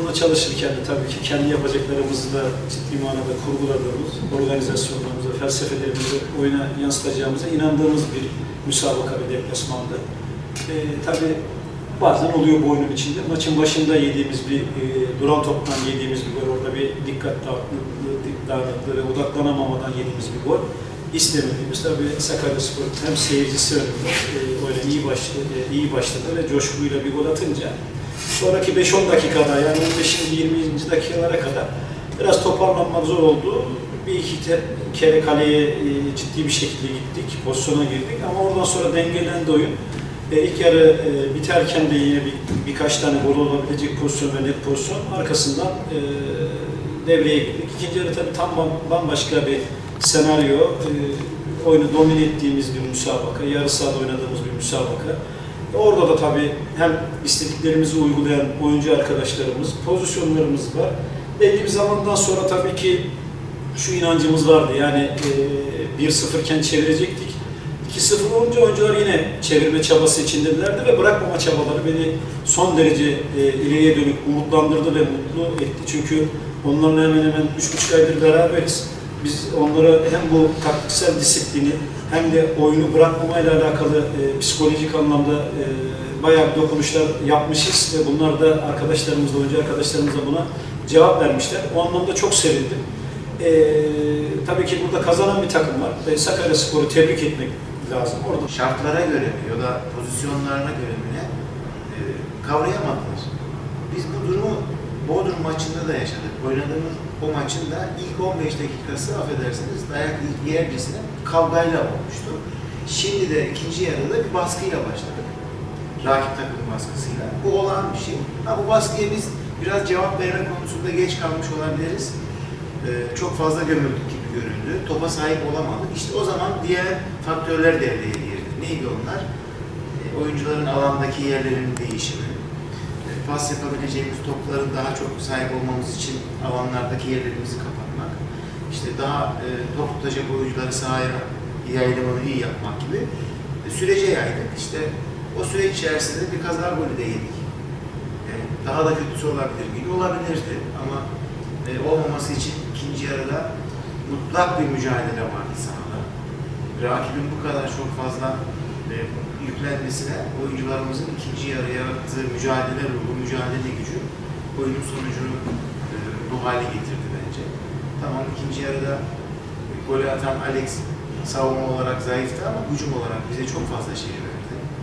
Burada çalışırken de tabii ki kendi yapacaklarımızı da ciddi manada kurguladığımız, organizasyonlarımıza, felsefelerimizi oyuna yansıtacağımıza inandığımız bir müsabaka bir deplasmandı. E, tabii bazen oluyor bu oyunun içinde. Maçın başında yediğimiz bir, e, duran toptan yediğimiz bir gol, orada bir dikkat dağınıklığı, ve odaklanamamadan yediğimiz bir gol. İstemediğimiz tabii Sakaryaspor hem seyircisi önünde e, öyle iyi başladı, e, iyi başladı ve coşkuyla bir gol atınca sonraki 5-10 dakikada yani 15. 20. dakikalara kadar biraz toparlanmak zor oldu. Bir iki kere kaleye e, ciddi bir şekilde gittik, pozisyona girdik ama oradan sonra dengelendi oyun. E, ilk yarı e, biterken de yine bir, birkaç tane gol olabilecek pozisyon ve net pozisyon arkasından e, devreye girdik. İkinci yarı tabii tam bam- bambaşka bir senaryo. Oyunu domine ettiğimiz bir müsabaka, yarı sahada oynadığımız bir müsabaka. Orada da tabii hem istediklerimizi uygulayan oyuncu arkadaşlarımız, pozisyonlarımız var. Belli bir zamandan sonra tabii ki şu inancımız vardı. Yani e, 1-0 iken çevirecektik. 2-0 olunca oyuncular yine çevirme çabası içindelerdi ve bırakmama çabaları beni son derece e, ileriye dönük umutlandırdı ve mutlu etti. Çünkü onlarla hemen hemen 3,5 aydır beraberiz. Biz onlara hem bu taktiksel disiplini hem de oyunu bırakmamayla alakalı e, psikolojik anlamda e, bayağı dokunuşlar yapmışız ve bunlar da arkadaşlarımız da, oyuncu arkadaşlarımız da buna cevap vermişler. O anlamda çok sevindim. E, tabii ki burada kazanan bir takım var ve Sakaryaspor'u tebrik etmek lazım. Orada şartlara göre mi ya da pozisyonlarına göre mi ne e, kavrayamadılar. Biz bu durumu Bodrum maçında da yaşadık. Oynadığımız o maçın da ilk 15 dakikası affedersiniz dayak yercesine kavgayla olmuştu. Şimdi de ikinci yarıda bir baskıyla başladık. Rakip takım baskısıyla. Bu olağan bir şey. Ha, bu baskıya biz biraz cevap verme konusunda geç kalmış olabiliriz. Ee, çok fazla gömüldük gibi göründü. Topa sahip olamadık. İşte o zaman diğer faktörler devreye girdi. Neydi onlar? Ee, oyuncuların alandaki yerlerinin değişimi, e, pas yapabileceğimiz topların daha çok sahip olmamız için alanlardaki yerlerimizi kapatmak, işte daha e, top tutacak oyuncuları sahaya yayılımını iyi yapmak gibi e, sürece yaydık. İşte o süreç içerisinde bir kaza golü de yedik. E, daha da kötüsü olabilir miydi? Olabilirdi ama e, olmaması için ikinci yarıda mutlak bir mücadele vardı sahada. Rakibin bu kadar çok fazla yüklenmesine oyuncularımızın ikinci yarıya yarattığı mücadele ruhu, mücadele gücü oyunun sonucunu e, bu hale getirdi bence. Tamam ikinci yarıda golü atan Alex savunma olarak zayıftı ama hücum olarak bize çok fazla şey verdi.